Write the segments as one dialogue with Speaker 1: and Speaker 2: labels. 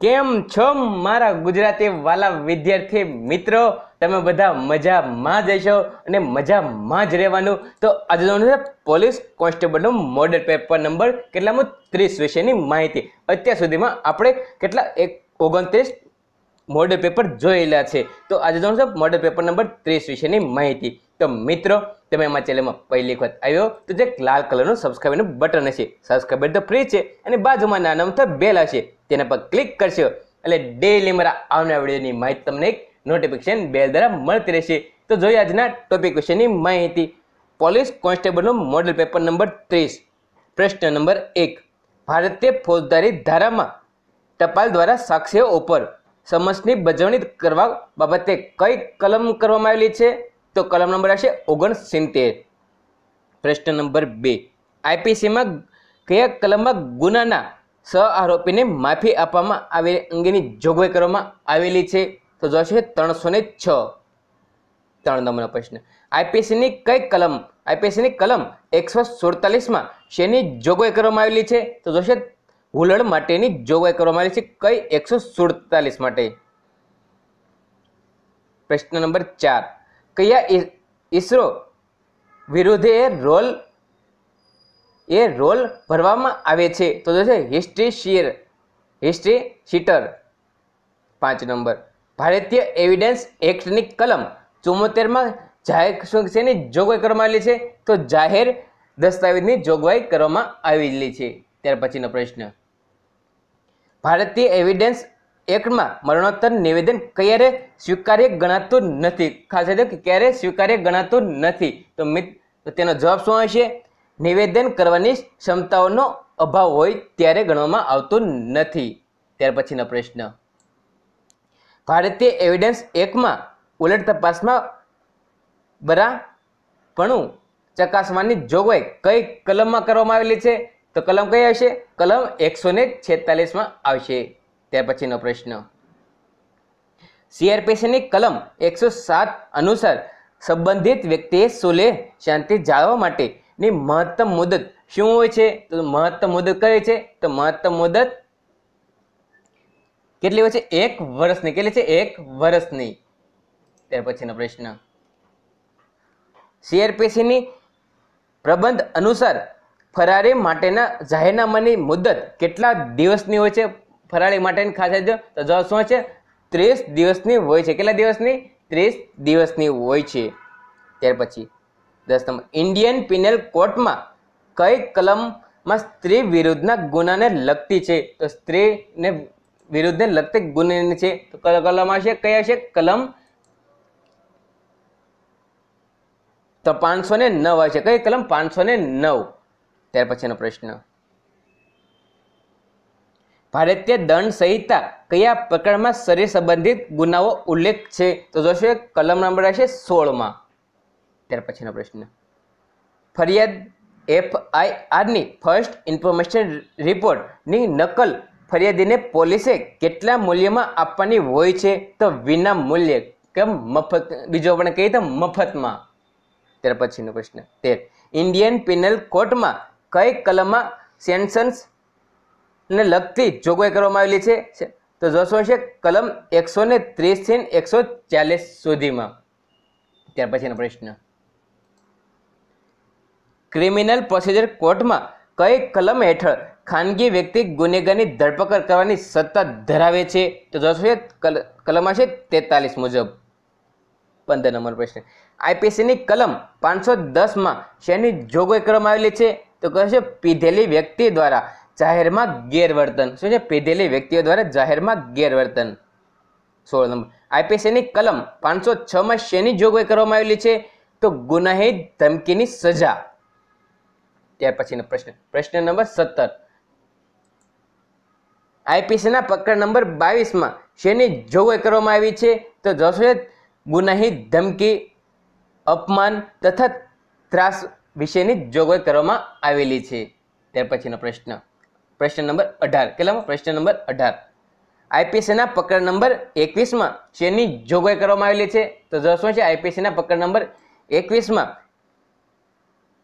Speaker 1: કેમ છો મારા ગુજરાતી વાલા વિદ્યાર્થી મિત્રો? તમે બધા મજામાં જ હશો અને મજામાં જ રહેવાનું. તો આજે જોવાનું છે પોલીસ કોન્સ્ટેબલનું મોડેલ પેપર નંબર કેટલામાં? ત્રીસ વિશેની માહિતી. અત્યાર સુધીમાં આપણે કેટલા એક ઓગણત્રીસ મોડેલ પેપર જોયેલા છે. તો આજે જોવાનું છે મોડેલ પેપર નંબર ત્રીસ વિશેની માહિતી. તો મિત્રો, તમે અમારા ચેનલમાં પહેલી વખત આવ્યો તો જે લાલ કલરનું સબસ્ક્રાઈબનું બટન હશે સબસ્ક્રાઈબર તો ફ્રી છે અને બાજુમાં નાના અમથા બેલ હશે. તેના પર ક્લિક કરશો એટલે ડેઈલી મારા આવનાર વિડીયોની માહિતી તમને એક નોટિફિકેશન બેલ દ્વારા મળતી રહેશે. તો જોઈએ આજના ટોપિક વિશેની માહિતી. પોલીસ કોન્સ્ટેબલનું મોડલ પેપર નંબર ત્રીસ. પ્રશ્ન નંબર એક. ભારતીય ફોજદારી ધારામાં ટપાલ દ્વારા સાક્ષીઓ ઉપર સમસની બજવણી કરવા બાબતે કઈ કલમ કરવામાં આવેલી છે? તો કલમ નંબર હશે ઓગણસિત્તેર. પ્રશ્ન નંબર બે. આઈપીસીમાં કયા કલમમાં ગુનાના સહ આરોપીને માફી આપવામાં આવે અંગેની જોગવાઈ કરવામાં આવેલી છે. તો જોશે ત્રણસો ને છ. ત્રણ નંબરનો પ્રશ્ન. આઈપીસીની કઈ કલમ આઈપીસીની કલમ એકસો સુડતાલીસમાં શેની જોગવાઈ કરવામાં આવેલી છે? તો જોશે હુલડ માટેની જોગવાઈ કરવામાં આવેલી છે. કઈ એકસો સુડતાલીસ માટે? પ્રશ્ન નંબર ચાર. કયા ઈસરો વિરુદ્ધે રોલ એ રોલ ભરવામાં આવે છે. તો છે હિસ્ટ્રી શીર હિસ્ટ્રી શીટર પાંચ નંબર. ભારતીય એવિડન્સ એક્ટની કલમ ચુમ્મોતેરમાં જાહેર શું શેની જોગવાઈ કરવામાં આવેલી છે. તો જાહેર દસ્તાવેજની જોગવાઈ કરવામાં આવેલી છે. ત્યાર પછીનો પ્રશ્ન. ભારતીય એવિડન્સ એક્ટમાં મરણોત્તર નિવેદન ક્યારે સ્વીકાર્ય ગણાતું નથી? ખાસ ક્યારે સ્વીકાર્ય ગણાતું નથી. તો મિત્ર તેનો જવાબ શું હશે નિવેદન કરવાની ક્ષમતાઓનો અભાવ હોય ત્યારે ગણવામાં આવતું નથી. ત્યાર પછીનો પ્રશ્ન. ભારતીય એવિડન્સ એકમાં ઉલટ તપાસમાં બરાપણું ચકાસવાની જોગવાઈ કઈ કલમમાં કરવામાં આવેલી છે? તો કલમ કઈ હશે કલમ એકસો ને છેતાલીસમાં આવશે. ત્યાર પછીનો પ્રશ્ન. સીઆરપીસીની કલમ એકસો સાત અનુસાર સંબંધિત વ્યક્તિએ સુલે શાંતિ જાળવવા માટેની મહત્તમ મુદત શું હોય છે? તો મહત્તમ મુદત કઈ છે? તો મહત્તમ મુદત કેટલી હોય છે? એક વર્ષની. કેટલી છે? એક વર્ષની. ત્યાર પછીનો પ્રશ્ન. સીઆરપીસીની પ્રબંધ અનુસાર ફરારી માટેના જાહેરનામાની મુદત કેટલા દિવસની હોય છે? ફરારી માટેની ખાસ તો જવાબ શું છે? ત્રીસ દિવસની હોય છે. કેટલા દિવસની? ત્રીસ દિવસની હોય છે. ત્યાર પછી દસ નંબર ઇન્ડિયન પિનલ કોર્ટમાં કઈ કલમમાં સ્ત્રી વિરુદ્ધના ગુનાને લગતી છે? તો સ્ત્રીને વિરુદ્ધને લગતી ગુનાની છે. તો કલમ હશે કયા છે? કલમ તો પાંચસો ને નવ હશે કઈ કલમ? પાંચસો ને નવ. ત્યાર પછીનો પ્રશ્ન. ભારતીય દંડ સંહિતા કયા પ્રકરણમાં શરીર સંબંધિત ગુનાઓ ઉલ્લેખ છે? તો જોશો કલમ નંબર હશે સોળમાં. ત્યાર પછીનો પ્રશ્ન. ફરિયાદ એફઆઈઆરની ફર્સ્ટ ઇન્ફોર્મેશન રિપોર્ટની નકલ ફરિયાદીને પોલીસે કેટલા મૂલ્યમાં આપવાની હોય છે તો વિના મૂલ્ય કેમ મફત, બીજો આપણે કહીએ તો મફતમાં. ત્યાર પછીનો પ્રશ્ન. તેર. ઇન્ડિયન પિનલ કોર્ટમાં કઈ કલમમાં સેન્સન્સ ને લગતી જોગવાઈ કરવામાં આવેલી છે? તો જોશો છે કલમ એકસો ને ત્રીસથી એકસો ચાલીસ સુધીમાં. ત્યાર પછીનો પ્રશ્ન. ક્રિમિનલ પ્રોસિજર કોર્ટમાં કઈ કલમ હેઠળ ખાનગી વ્યક્તિ ગુનેગારની ધરપકડ કરવાની સત્તા ધરાવે છે? તો જોશો કલ- કલમ છે તેતાલીસ મુજબ. પંદર નંબર પ્રશ્ન. આઈપીસીની કલમ પાંચસો દસમાં શેની જોગવાઈ કરવામાં આવેલી છે? તો કહે છે પીધેલી વ્યક્તિ દ્વારા જાહેરમાં ગેરવર્તન. શું છે? પીધેલી વ્યક્તિઓ દ્વારા જાહેરમાં ગેરવર્તન. સોળ નંબર. આઈપીસીની કલમ પાંચસો છમાં શેની જોગવાઈ કરવામાં આવેલી છે? તો ગુનાહિત ધમકીની સજા. ત્યાર પછીનો પ્રશ્ન. પ્રશ્ન નંબર સત્તર. આઈપીસીના પ્રકરણ નંબર બાવીસમાં શેની જોગવાઈ કરવામાં આવી છે? તો જોશે ગુનાહિત ધમકી, અપમાન તથા ત્રાસ વિશેની જોગવાઈ કરવામાં આવેલી છે. ત્યાર પછીનો પ્રશ્ન. પ્રશ્ન નંબર અઢાર. કેટલામાં? પ્રશ્ન નંબર અઢાર. આઈપીસીના પકડ નંબર એકવીસમાં શેની જોગવાઈ કરવામાં આવેલી છે? તો જો શું છે? આઈપીસીના પકડ નંબર એકવીસમાં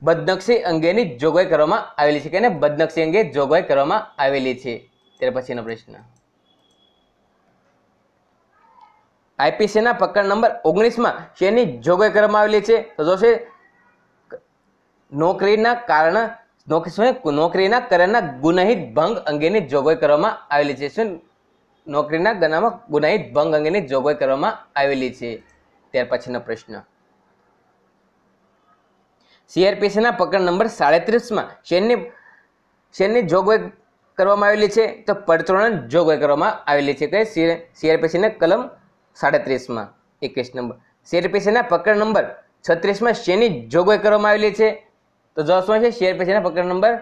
Speaker 1: બદનક્ષી અંગેની જોગવાઈ કરવામાં આવેલી છે કે બદનક્ષી અંગે જોગવાઈ કરવામાં આવેલી છે. ત્યાર પછીનો પ્રશ્ન. આઈપીસીના પ્રકરણ નંબર ઓગણીસમાં શેની જોગવાઈ કરવામાં આવેલી છે? તો જોશે, નોકરીના કારણ, નોકરી નોકરીના કરના ગુનાહિત ભંગ અંગેની જોગવાઈ કરવામાં આવેલી છે. શું નોકરીના ગનામાં ગુનાહિત ભંગ અંગેની જોગવાઈ કરવામાં આવેલી છે? ત્યાર પછીનો પ્રશ્ન. સીઆરપીસીના પ્રકરણ નંબર સાડત્રીસમાં શેરની શેરની જોગવાઈ કરવામાં આવેલી છે. તો પરચુરણ જોગવાઈ કરવામાં આવેલી છે કે સીઆરપીસીના કલમ સાડત્રીસમાં એકવીસ નંબર. સીઆરપીસીના પ્રકરણ નંબર છત્રીસમાં શેની જોગવાઈ કરવામાં આવેલી છે? તો જવાબ શું છે સીઆરપીસીના પ્રકરણ નંબર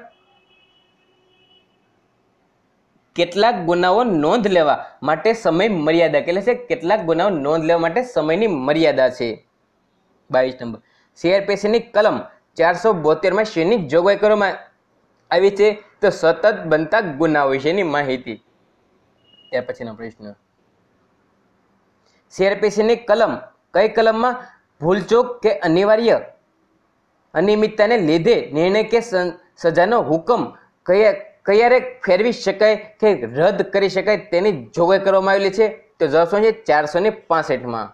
Speaker 1: કેટલાક ગુનાઓ નોંધ લેવા માટે સમય મર્યાદા એટલે છે? કેટલાક ગુનાઓ નોંધ લેવા માટે સમયની મર્યાદા છે. બાવીસ નંબર. સીઆરપીસીની કલમ ચારસો બોતેરમાં શેની જોગવાઈ કરવામાં આવી છે તો સતત બનતા ગુનાઓ વિશેની માહિતી. ત્યાર પછીનો પ્રશ્ન. સીઆરપીસીની કલમ કઈ કલમમાં ભૂલચોક કે અનિવાર્ય અનિયમિતતાને લીધે નિર્ણય કે સજાનો હુકમ કયા ક્યારે ફેરવી શકાય કે રદ કરી શકાય તેની જોગવાઈ કરવામાં આવેલી છે? તો જવાબ શું છે? ચારસો ને પાસઠમાં.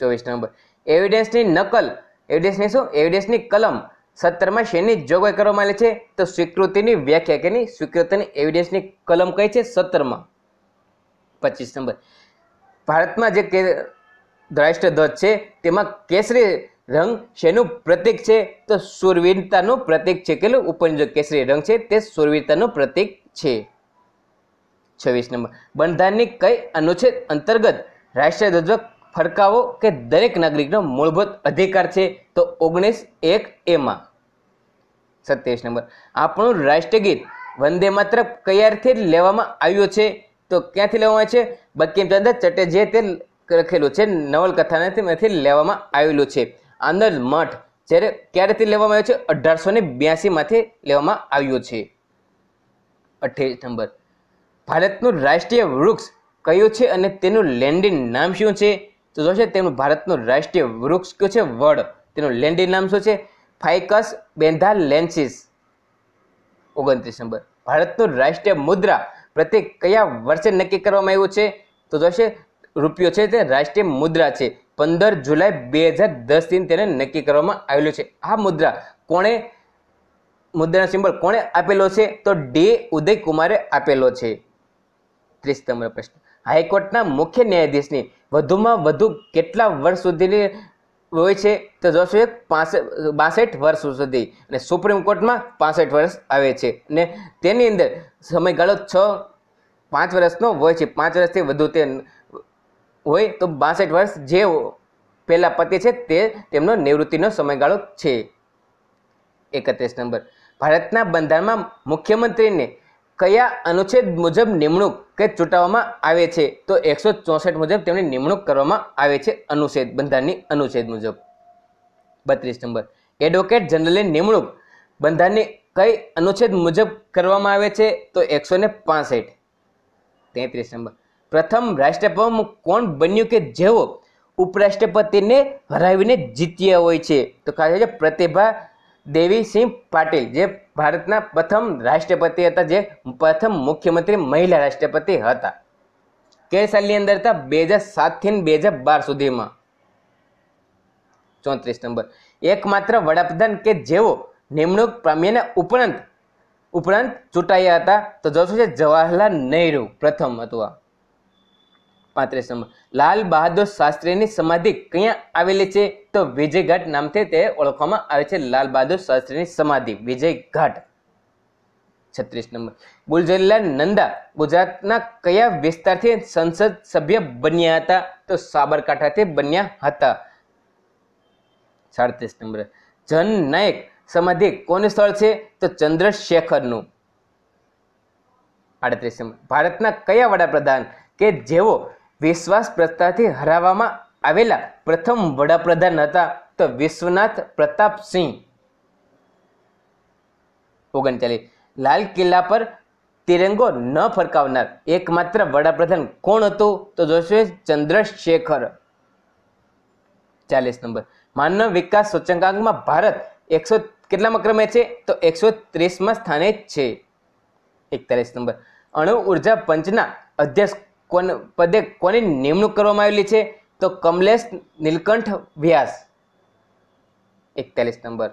Speaker 1: ચોવીસ નંબર. એવિડન્સની નકલ એવિડન્સની શું? એવડેસની કલમ સત્તરમાં શેની જોગવાઈ કરવામાં આવેલી છે? તો સ્વીકૃતિની વ્યાખ્યા કેની સ્વીકૃતિની એવિડન્સની કલમ કઈ છે? સત્તરમાં. પચીસ નંબર. ભારતમાં જે રાષ્ટ્રધ્વજ છે, તેમાં કેસરી રંગ શેનું પ્રતીક છે? તો સુરવીરતાનું પ્રતીક છે. કેટલું? ઉપરનો કેસરી રંગ છે, તે સુરવીરતાનું પ્રતીક છે. છવ્વીસ નંબર. બંધારણની કઈ અનુચ્છેદ અંતર્ગત રાષ્ટ્રધ્વજ ફરકાવો કે દરેક નાગરિકનો મૂળભૂત અધિકાર છે? તો ઓગણીસ એક એમાં. સત્યાવીસ નંબર. આપણું રાષ્ટ્રગીત વંદે માત્ર કયારથી લેવામાં આવ્યું છે? તો ક્યાંથી લેવામાં આવે છે? બંકિમચંદ્ર ચટર્જીએ તે લખેલું છે. નવલકથામાંથી લેવામાં આવેલું છે. આનંદ મઠ જ્યારે ક્યારેથી લેવામાં આવ્યું છે? અઢારસો ને બ્યાસીમાંથી લેવામાં આવ્યું છે. અઠ્યાવીસ નંબર. ભારતનું રાષ્ટ્રીય વૃક્ષ કયું છે અને તેનું લેન્ડિંગ નામ શું છે? તો જોશે તેનું ભારતનું રાષ્ટ્રીય વૃક્ષ કયું છે? વડ. તેનું લેન્ડી નામ શું છે? ફાઇકસ બેન્ધા લેન્સિસ ઓગણત્રીસ નંબર. ભારતનું રાષ્ટ્રીય મુદ્રા પ્રત્યેક કયા વર્ષે નક્કી કરવામાં આવ્યું છે? તો જોશે રૂપિયો છે તે રાષ્ટ્રીય મુદ્રા છે. પંદર જુલાઈ બે હજાર દસથી તેને નક્કી કરવામાં આવેલું છે. આ મુદ્રા કોણે મુદ્રાનો સિમ્બોલ કોણે આપેલો છે? તો ડી. ઉદયકુમારે આપેલો છે. ત્રીસ નંબર પ્રશ્ન. હાઈકોર્ટના મુખ્ય ન્યાયાધીશની વધુમાં વધુ કેટલા વર્ષ સુધીની હોય છે? તો જોશો એક બાસઠ વર્ષ સુધી અને સુપ્રીમ કોર્ટમાં પાસઠ વર્ષ આવે છે. અને તેની અંદર સમયગાળો છ, પાંચ વર્ષનો હોય છે. પાંચ વર્ષથી વધુ તે હોય તો બાસઠ વર્ષ જે પહેલાં પતિ છે તે તેમનો નિવૃત્તિનો સમયગાળો છે. એકત્રીસ નંબર. ભારતના બંધારણમાં મુખ્યમંત્રીને કયા અનુચ્છેદ મુજબ નિમણૂક કે ચૂંટવામાં આવે છે? તો એકસો ચોસઠ મુજબ તેમની નિમણૂક કરવામાં આવે છે અનુચ્છેદ, બંધારણની અનુચ્છેદ મુજબ. બત્રીસ નંબર. એડવોકેટ જનરલની નિમણૂક બંધારણની કઈ અનુચ્છેદ મુજબ કરવામાં આવે છે? તો એકસો ને પાસઠ. તેત્રીસ નંબર. પ્રથમ રાષ્ટ્રપ્રમુખ કોણ બન્યું કે જેઓ ઉપરાષ્ટ્રપતિને હરાવીને જીત્યા હોય છે? તો ખાસ છે પ્રતિભા દેવીસિંહ પાટીલ, જે ભારતના પ્રથમ રાષ્ટ્રપતિ હતા જે પ્રથમ મુખ્યમંત્રી મહિલા રાષ્ટ્રપતિ હતા. કે સાલની અંદર હતા? બે હજાર સાતથી બે હજાર બાર સુધીમાં. ચોત્રીસ નંબર. એકમાત્ર વડાપ્રધાન કે જેઓ નિમણૂક પામ્યાના ઉપરાંત ઉપરાંત ચૂંટાયા હતા? તો જોશું છે જવાહરલાલ નહેરુ પ્રથમ હતું આ. પાંત્રીસ નંબર. લાલ બહાદુર શાસ્ત્રીની સમાધિ ક્યાં આવેલી છે? તો વિજયઘાટ નામથી તે ઓળખવામાં આવે છે. લાલ બહાદુર શાસ્ત્રીની સમાધિ વિજયઘાટ. છત્રીસ નંબર. ગુલજરીલાલ નંદા ગુજરાતના કયા વિસ્તારથી સંસદ સભ્ય બન્યા હતા? તો સાબરકાંઠાથી બન્યા હતા. સાડત્રીસ નંબર. જન નાયક સમાધિ કોનું સ્થળ છે? તો ચંદ્રશેખરનું. આડત્રીસ નંબર. ભારતના કયા વડાપ્રધાન કે જેઓ વિશ્વાસ પ્રસ્તાવથી હરાવવામાં આવેલા પ્રથમ વડાપ્રધાન હતા તો વિશ્વનાથ પ્રતાપસિંહ ઓગણચાલીસ. લાલ કિલ્લા પર તિરંગો ન ફરકાવનાર એકમાત્ર વડાપ્રધાન કોણ હતું? તો જોશે ચંદ્રશેખર. ચાલીસ નંબર. માનવ વિકાસ સૂચકાંકમાં ભારત એકસો કેટલામાં ક્રમે છે? તો એકસો ત્રીસમાં સ્થાને છે. એકતાલીસ નંબર. અણુ ઊર્જા પંચના અધ્યક્ષ કોન પદે કોની નિમણૂક કરવામાં આવેલી છે? તો કમલેશ નીલકંઠ વ્યાસ. એકતાલીસ નંબર.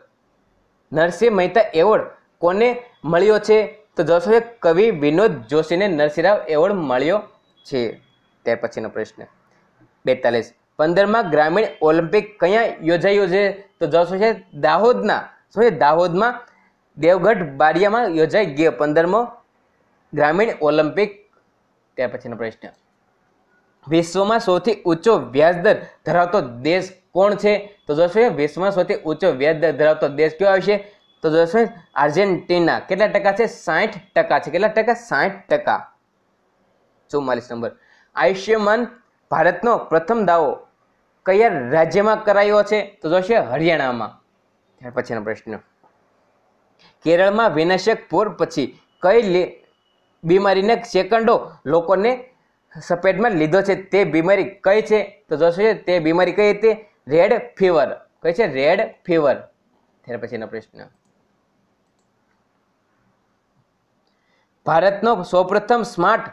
Speaker 1: નરસિંહ મહેતા એવોર્ડ કોને મળ્યો છે? તો જવાબ છે કવિ વિનોદ જોશીને નરસિંહરાવ એવોર્ડ મળ્યો છે. ત્યાર પછીનો પ્રશ્ન. બેતાલીસ. પંદરમાં ગ્રામીણ ઓલિમ્પિક ક્યાં યોજાયું છે? તો જવાબ છે દાહોદના, શું છે? દાહોદમાં દેવગઢ બારિયામાં યોજાઈ ગયો પંદરમો ગ્રામીણ ઓલિમ્પિક ત્યાર પછીનો પ્રશ્ન. વિશ્વમાં સૌથી ઊંચો વ્યાજદર ધરાવતો દેશ કોણ છે? તો જોશો વિશ્વમાં સૌથી ઊંચો વ્યાજદર ધરાવતો દેશ કયો આવશે? તો જોશો આર્જેન્ટિના. કેટલા ટકા છે? સાઠ ટકા છે. કેટલા ટકા? સાઠ ટકા. ચુમ્માલીસ નંબર. આયુષ્યમાન ભારતનો પ્રથમ દાવો કયા રાજ્યમાં કરાયો છે? તો જોશે હરિયાણામાં. ત્યાર પછીનો પ્રશ્ન. કેરળમાં વિનાશક પૂર પછી કઈ બીમારીને સેકન્ડો લોકોને સપેટમાં લીધો છે. તે બીમારી કઈ છે? તો જોશો તે બીમારી કઈ હતી? રેડ ફીવર કઈ છે? રેડ ફીવર ત્યાર પછીનો પ્રશ્ન. ભારતનો સૌપ્રથમ સ્માર્ટ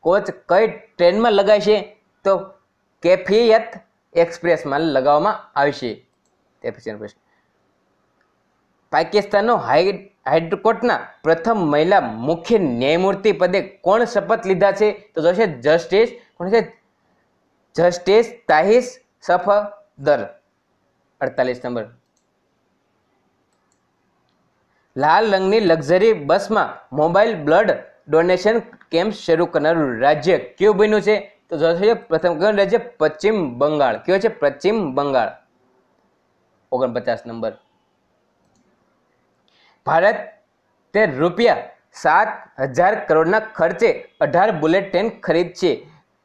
Speaker 1: કોચ કઈ ટ્રેનમાં લગાશે તો કેફિયત એક્સપ્રેસમાં લગાવવામાં આવશે તે પછીનો પ્રશ્ન. પાકિસ્તાનનો હાઈ હાઈકોર્ટના પ્રથમ મહિલા મુખ્ય ન્યાયમૂર્તિ પદે કોણ શપથ લીધા છે? તો જોશે જસ્ટિસ, કોણ છે? જસ્ટિસ તાહિસ સફદર, અડતાલીસ નંબર. લાલ રંગની લક્ઝરી બસમાં મોબાઈલ બ્લડ ડોનેશન કેમ્પ શરૂ કરનારું રાજ્ય કયું બન્યું છે. તો જોશે પ્રથમ કયું રાજ્ય? પશ્ચિમ બંગાળ. કયો છે? પશ્ચિમ બંગાળ. ઓગણપચાસ નંબર. ભારત તે રૂપિયા સાત હજાર કરોડના ખર્ચે અઢાર બુલેટ ટ્રેન ખરીદશે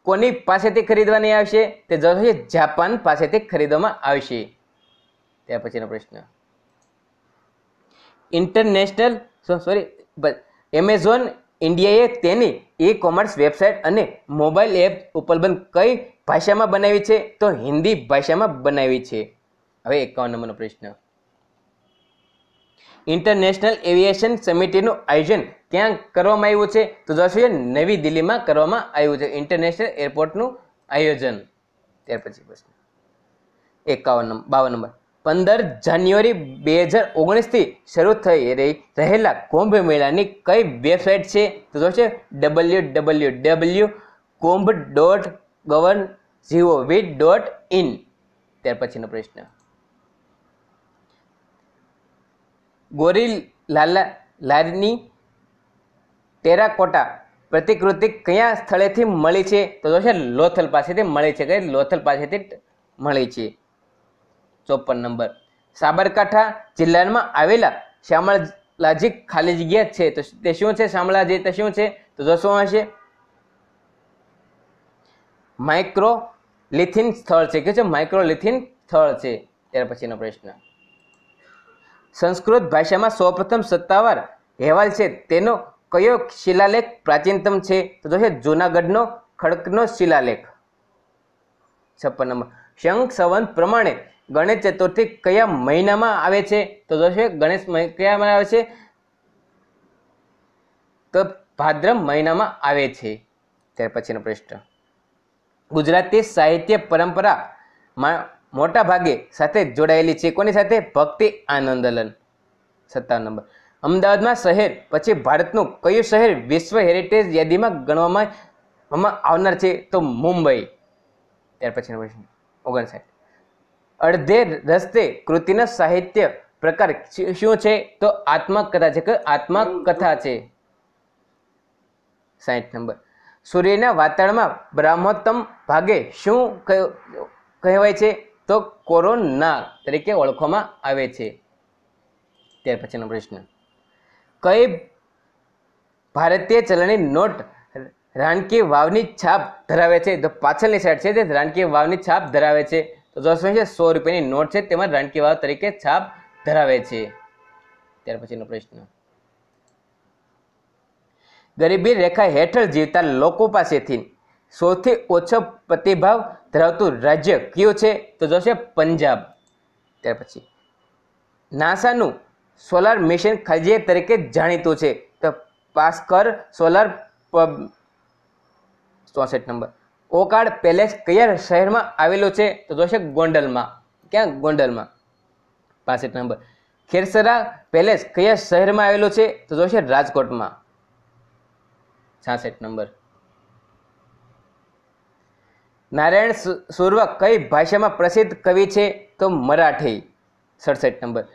Speaker 1: કોની પાસેથી ખરીદવાની આવશે? તે જવાબ છે, જાપાન પાસેથી ખરીદવામાં આવશે. ત્યાર પછીનો પ્રશ્ન. ઇન્ટરનેશનલ સોરી એમેઝોન ઇન્ડિયાએ તેની ઈ કોમર્સ વેબસાઇટ અને મોબાઈલ એપ ઉપલબ્ધ કઈ ભાષામાં બનાવી છે? તો હિન્દી ભાષામાં બનાવી છે. હવે એકાવન નંબરનો પ્રશ્ન. ઇન્ટરનેશનલ એવિએશન સમિટીનું આયોજન ક્યાં કરવામાં આવ્યું છે? તો જોશો નવી દિલ્હીમાં કરવામાં આવ્યું છે. ઇન્ટરનેશનલ એરપોર્ટનું આયોજન. ત્યાર પછી પ્રશ્ન. એકાવન બાવન નંબર. પંદર જાન્યુઆરી બે હજાર ઓગણીસથી શરૂ થઈ રહી રહેલા કુંભ મેળાની કઈ વેબસાઇટ છે? તો જોશે W W W Kumbh dot govern G O V dot in ત્યાર પછીનો પ્રશ્ન. ગોરી લાલા લારની ટેરાકોટા પ્રતિકૃતિ કયા સ્થળેથી મળી છે? તો જોશે લોથલ પાસેથી મળી છે. કઈ લોથલ પાસેથી મળી છે? ચોપન નંબર. સાબરકાંઠા જિલ્લામાં આવેલા શામળાજી ખાલી જગ્યા છે. તો તે શું છે? શામળાજી તે શું છે? તો જો શું હશે માઇક્રોલિથિન સ્થળ છે. કે છે? માઇક્રોલિથિન સ્થળ છે. ત્યાર પછીનો પ્રશ્ન. સંસ્કૃત ભાષામાં સૌપ્રથમ સત્તાવાર અહેવાલ છે. તેનો કયો શિલાલેખ પ્રાચીનતમ છે? તો જોશે જૂનાગઢનો ખડકનો શિલાલેખ. છપ્પન નંબર. શંખ સંવંત પ્રમાણે ગણેશ ચતુર્થી કયા મહિનામાં આવે છે? તો જોશે ગણેશ કયા આવે છે? તો ભાદ્ર મહિનામાં આવે છે. ત્યાર પછીનો પ્રશ્ન. ગુજરાતી સાહિત્ય પરંપરામાં મોટા ભાગે સાથે જોડાયેલી છે. કોની સાથે? ભક્તિ આનંદલન. સત્તાવન નંબર. અમદાવાદમાં શહેર, પછી ભારતનું કયું શહેર વિશ્વ હેરિટેજ યાદીમાં ગણવામાં આવનાર છે? તો મુંબઈ. ત્યાર પ્રશ્ન ઓગણસાઠ. અડધે રસ્તે કૃતિનો સાહિત્ય પ્રકાર શું- છે? તો આત્મકથા છે. કે આત્મકથા છે. સાઠ નંબર. સૂર્યના વાતાવરણમાં બ્રહ્મોત્તમ ભાગે શું કહ- કહેવાય છે? તો કોરોના તરીકે ઓળખવામાં આવે છે. ત્યાર પછીનો પ્રશ્ન. કઈ ભારતીય ચલણી નોટ રાણકી વાવની છાપ ધરાવે છે? તો પાછળની સાઈડ છે તે રાણકી વાવની છાપ ધરાવે છે. તો જોશું છે? સો રૂપિયાની નોટ છે તેમાં રાણકી વાવ તરીકે છાપ ધરાવે છે. ત્યાર પછીનો પ્રશ્ન. ગરીબી રેખા હેઠળ જીવતા લોકો પાસેથી સૌથી ઓછો પ્રતિભાવ ધરાવતું રાજ્ય કયું છે? તો જોશે પંજાબ. ત્યાર પછી, નાસાનું સોલાર મિશન ખજે તરીકે જાણીતું છે. તો પાસ્કર સોલાર પબ ચોસઠ નંબર. ઓકાડ પેલેસ કયા શહેરમાં આવેલો છે? તો જોશે ગોંડલમાં. ક્યાં? ગોંડલમાં. પાસઠ નંબર. ખેરસરા પેલેસ કયા શહેરમાં આવેલો છે? તો જોશે રાજકોટમાં. છાસઠ નંબર. નારાયણ સુરવા કઈ ભાષામાં પ્રસિદ્ધ કવિ છે તો મરાઠી? સડસઠ નંબર.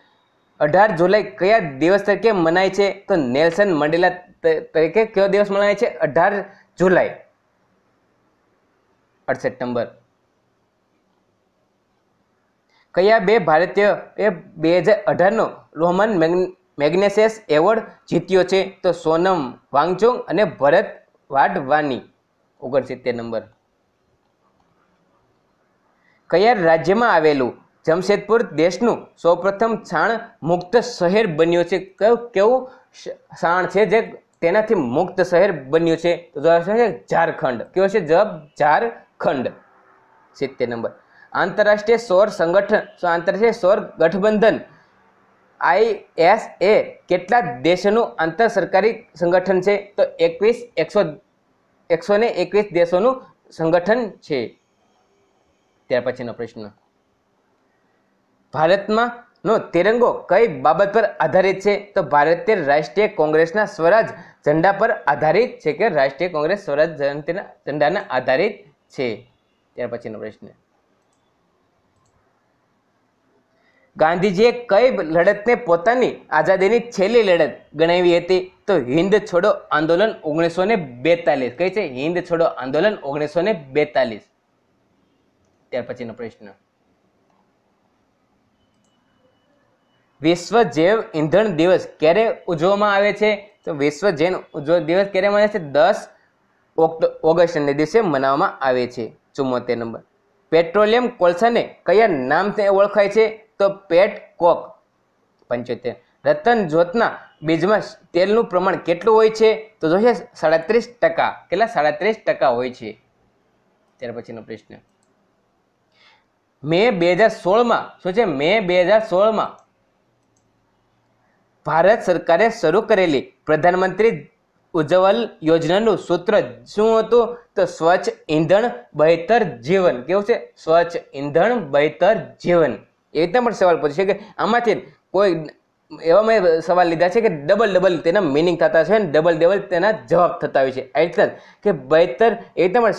Speaker 1: અઢાર જુલાઈ કયા દિવસ તરીકે મનાય છે તો નેલ્સન મંડેલા તરીકે કયો દિવસ મનાય છે? અઢાર જુલાઈ. અડસઠ નંબર. કયા બે ભારતીય એ બે હજાર અઢારનો રોમન મેગ્ન- મેગ્નેસેસ એવોર્ડ જીત્યો છે તો સોનમ વાંગચોંગ અને ભરત વાડવાની ઓગણસિત્તેર નંબર. કયા રાજ્યમાં આવેલું? જમશેદપુર દેશનું સૌપ્રથમ છાણ મુક્ત શહેર બન્યું છે. કેવું છાણ છે જે તેનાથી મુક્ત શહેર બન્યું છે? તો જવાબ છે ઝારખંડ. કયો છે જવાબ? ઝારખંડ. સિત્તેર નંબર. આંતરરાષ્ટ્રીય સૌર સંગઠન, સો આંતરરાષ્ટ્રીય સૌર ગઠબંધન આઈએસ એ કેટલા દેશોનું આંતર સરકારી સંગઠન છે? તો એકવીસ, એકસો એકસો એકવીસ દેશોનું સંગઠન છે. ત્યાર પછીનો પ્રશ્ન. ભારતમાં, નો, તિરંગો કઈ બાબત પર આધારિત છે? તો ભારતીય રાષ્ટ્રીય કોંગ્રેસના સ્વરાજ ઝંડા પર આધારિત છે કે રાષ્ટ્રીય કોંગ્રેસ સ્વરાજ જયંતિના ઝંડાના આધારિત છે? ત્યાર પછીનો પ્રશ્ન. ગાંધીજીએ કઈ લડતને પોતાની આઝાદીની છેલ્લી લડત ગણાવી હતી? તો હિન્દ છોડો આંદોલન ઓગણીસો ને બેતાલીસ. કઈ છે? હિન્દ છોડો આંદોલન ઓગણીસો ને બેતાલીસ. ત્યાર પછીનો પ્રશ્ન. વિશ્વ જૈવ ઇંધણ દિવસ ક્યારે ઉજવવામાં આવે છે? તો વિશ્વ જૈન ઉજવ દિવસ ક્યારે મનાય છે? દસ ઓગસ્ટને દિવસે મનાવવામાં આવે છે. ચુમ્મોતેર નંબર. પેટ્રોલિયમ કોલસાને કયા નામથી ઓળખાય છે? તો પેટ કોક. પંચોતેર. રતન જ્યોતના બીજમાં તેલનું પ્રમાણ કેટલું હોય છે? તો જોશે સાડત્રીસ ટકા. કેટલા? સાડત્રીસ ટકા હોય છે. ત્યાર પછીનો પ્રશ્ન. મે બે હજાર સોળમાં, શું છે? મે બે હજાર સોળમાં ભારત સરકારે શરૂ કરેલી પ્રધાનમંત્રી ઉજ્જવલ યોજનાનું સૂત્ર શું હતું? તો સ્વચ્છ ઈંધણ, બહેતર જીવન. કેવું છે? સ્વચ્છ ઈંધણ, બહેતર જીવન. એ રીતના પણ સવાલ પૂછે છે કે આમાંથી કોઈ એવા મેં સવાલ લીધા છે કે ડબલ ડબલ તેના મિનિંગ થતા છે અને ડબલ ડબલ તેના જવાબ થતા હોય છે. આ રીતના કે બહેતર એ રીતના પણ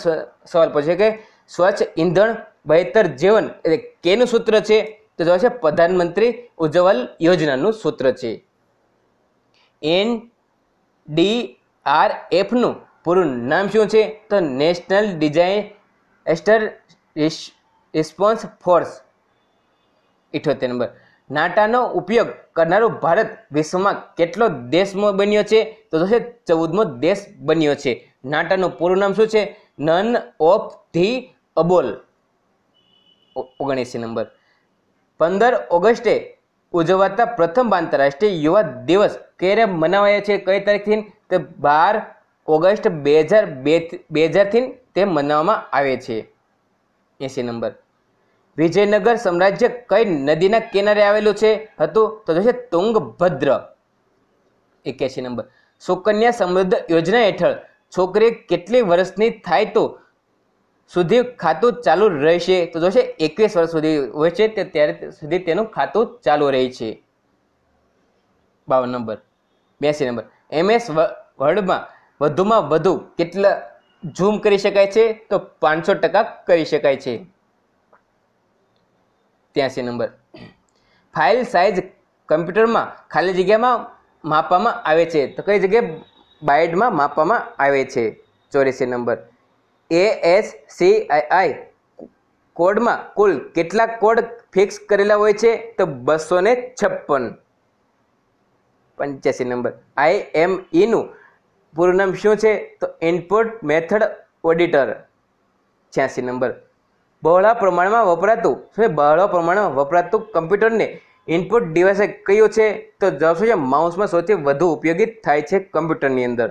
Speaker 1: સવાલ પૂછે કે સ્વચ્છ ઈંધણ બહેતર જીવન, એટલે કેનું સૂત્ર છે? તો જવાબ છે પ્રધાનમંત્રી ઉજ્જવલ યોજનાનું સૂત્ર છે. એન ડી આર એફનું પૂરું નામ શું છે? તો નેશનલ ડિઝાસ્ટર રિસ્પોન્સ ફોર્સ. ઇઠોતેર નંબર. નાટાનો ઉપયોગ કરનારું ભારત વિશ્વમાં કેટલો દેશમાં બન્યો છે? તો જોશે ચૌદમો દેશ બન્યો છે. નાટાનું પૂરું નામ શું છે? None of the અબોલ. ઓગણએંસી નંબર. પંદર ઓગસ્ટે ઉજવાતા પ્રથમ આંતરરાષ્ટ્રીય યુવા દિવસ ક્યારે મનાવાય છે, કઈ તારીખથી? તો બાર ઓગસ્ટ બે હજાર બે બે હજારથી તે મનાવવામાં આવે છે. એંસી નંબર. વિજયનગર સામ્રાજ્ય કઈ નદીના કિનારે આવેલું છે? હતું તો છે તુંગભદ્ર. એક્યાસી નંબર. સુકન્યા સમૃદ્ધ યોજના હેઠળ છોકરી કેટલી વર્ષની થાય તો સુધી ખાતું ચાલુ રહેશે. તો જોશે, એકવીસ વર્ષ સુધી હોય છે તે ત્યારે સુધી તેનું ખાતું ચાલુ રહે છે. બાવન નંબર. બ્યાસી નંબર. એમએસ વર્ડમાં વધુમાં વધુ કેટલા ઝૂમ કરી શકાય છે? તો પાંચસો ટકા કરી શકાય છે. ત્યાંસી નંબર. ફાઇલ સાઇઝ કમ્પ્યુટરમાં ખાલી જગ્યામાં માપવામાં આવે છે. તો કઈ જગ્યાએ બાઇડમાં માપવામાં આવે છે? ચોરીસી નંબર. એસ સી આઈ કોડમાં કુલ કેટલા કોડ ફિક્સ કરેલા હોય છે તો બસો ને છપ્પન. પંચ્યાસી નંબર. આઈ એમ ઈનું પૂરું નામ શું છે? તો ઇનપુટ મેથડ ઓડિટર છ્યાસી નંબર. બહોળા પ્રમાણમાં વપરાતું, શું બહોળા પ્રમાણમાં વપરાતું કમ્પ્યુટરને ઇનપુટ ડિવાઇસ કયું છે? તો જવાબ શું છે? માઉસમાં સૌથી વધુ ઉપયોગી થાય છે કમ્પ્યુટરની અંદર.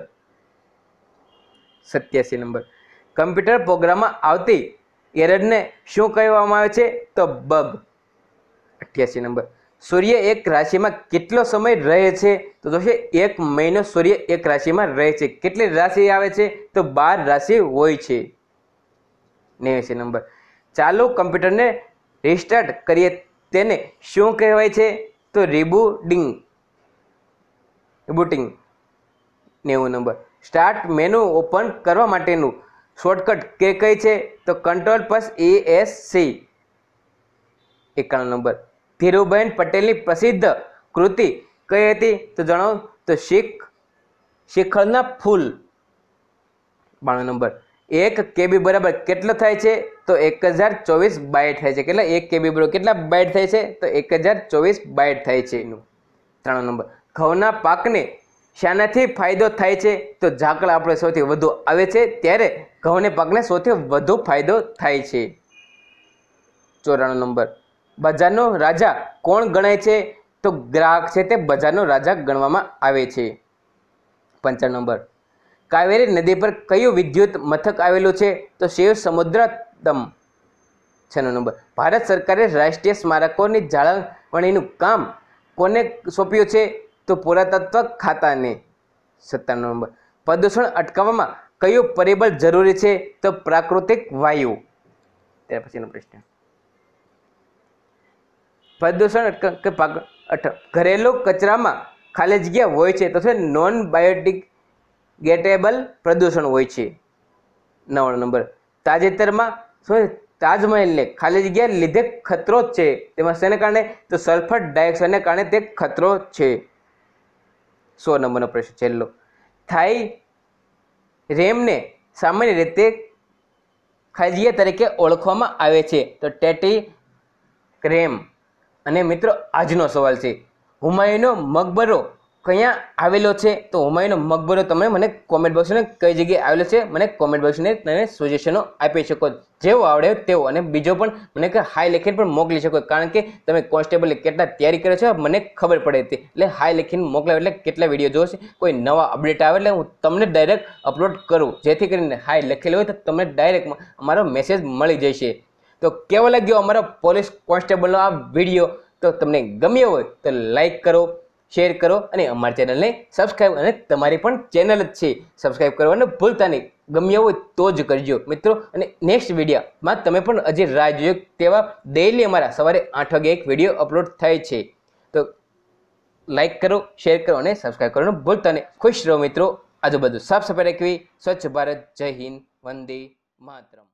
Speaker 1: સત્યાસી નંબર. કમ્પ્યુટર પ્રોગ્રામમાં આવતી એરરને શું કહેવામાં આવે છે? તો બગ. અઠ્યાસી નંબર. સૂર્ય એક રાશિમાં કેટલો સમય રહે છે? તો જોશે, એક મહિનો સૂર્ય એક રાશિમાં રહે છે. કેટલી રાશિ આવે છે? તો બાર રાશિ હોય છે. નેવ્યાસી નંબર. ચાલુ કમ્પ્યુટરને રિસ્ટાર્ટ કરીએ તેને શું કહેવાય છે? તો રિબૂટિંગ રિબૂટિંગ નેવું નંબર. સ્ટાર્ટ મેનુ ઓપન કરવા માટેનું શોર્ટકટ કે કઈ છે? તો control plus A S C એકાણું નંબર. ધીરુભાઈ પટેલની પ્રસિદ્ધ કૃતિ કઈ હતી? તો જણાવો. તો શીખ, શિખરના ફૂલ. બાણું નંબર. એક કેબી બરાબર કેટલો થાય છે? તો એક હજાર ચોવીસ બાઇટ થાય છે. કેટલા? એક કેબી બરાબર કેટલા બાઇટ થાય છે? તો એક હજાર ચોવીસ બાઇટ થાય છે એનું. ત્રણ નંબર. ઘઉંના પાકને શાનાથી ફાયદો થાય છે? તો ઝાકળ આપણે સૌથી વધુ આવે છે, ત્યારે ઘઉંને પાકને સૌથી વધુ ફાયદો થાય છે. ચોરાણું નંબર. બજારનો રાજા કોણ ગણાય છે? તો ગ્રાહક છે તે બજારનો રાજા ગણવામાં આવે છે. પંચાણું નંબર. કાવેરી નદી પર કયું વિદ્યુત મથક આવેલું છે? તો શિવ સમુદ્રતમ. છનો નંબર. ભારત સરકારે રાષ્ટ્રીય સ્મારકોની જાળવણીનું કામ કોને સોંપ્યું છે? તો પુરાતત્વ ખાતાને સત્તાણું નંબર. પ્રદૂષણ અટકાવવામાં કયું પરિબળ જરૂરી છે? તો પ્રાકૃતિક વાયુ. ત્યાર પછીનો પ્રશ્ન. પ્રદૂષણ ઘરેલું કચરામાં ખાલી જગ્યા હોય છે, તો છે નોન બાયોડિગેટેબલ પ્રદૂષણ હોય છે? નવ નંબર. તાજેતરમાં શું તાજમહેલને ખાલી જગ્યા લીધે ખતરો જ છે. તેમાં શેને કારણે? તો સલ્ફર ડાયોક્સાઇડને કારણે તે ખતરો છે. સો નંબરનો પ્રશ્ન છેલ્લો. થાઈ રેમને સામાન્ય રીતે ખાજીયા તરીકે ઓળખવામાં આવે છે. તો ટેટી રેમ અને મિત્રો, આજનો સવાલ છે. હુમાયુનો મકબરો ક્યાં આવેલો છે? તો હુમાયુનો મકબરો તમે મને કોમેન્ટ બોક્સને કઈ જગ્યાએ આવેલો છે? મને કોમેન્ટ બોક્સને તમે સજેશનો આપી શકો. જેવો આવડે તેવો. અને બીજો પણ મને કે હાઈ લખીને પણ મોકલી શકો. કારણ કે તમે કોન્સ્ટેબલની કેટલા તૈયારી કરે છે મને ખબર પડે હતી એટલે હાઈ લખીને મોકલાવ એટલે કેટલા વીડિયો જોશે કોઈ નવા અપડેટ આવે એટલે હું તમને ડાયરેક્ટ અપલોડ કરું. જેથી કરીને હાઈ લખેલું હોય તો તમને ડાયરેક્ટ અમારો મેસેજ મળી જશે. તો કેવો લાગ્યો અમારો પોલીસ કોન્સ્ટેબલનો આ વીડિયો તો તમને ગમ્યો હોય તો લાઈક કરો. શેર કરો અને અમારી ચેનલને સબસ્ક્રાઈબ અને તમારી પણ ચેનલ જ છે. સબસ્ક્રાઈબ કરવાનું ભૂલતા નહીં. ગમ્યો હોય તો જ કરજો મિત્રો. અને નેક્સ્ટ વિડીયોમાં તમે પણ હજી રાહ જોયો તેવા ડેઈલી અમારા સવારે આઠ વાગે એક વીડિયો અપલોડ થાય છે. તો લાઈક કરો શેર કરો અને સબસ્ક્રાઈબ કરવાનું ભૂલતા નહીં. ખુશ રહો મિત્રો. આજુબાજુ સાફ સફાઈ રાખવી. સ્વચ્છ ભારત. જય હિન્દ. વંદે માતરમ.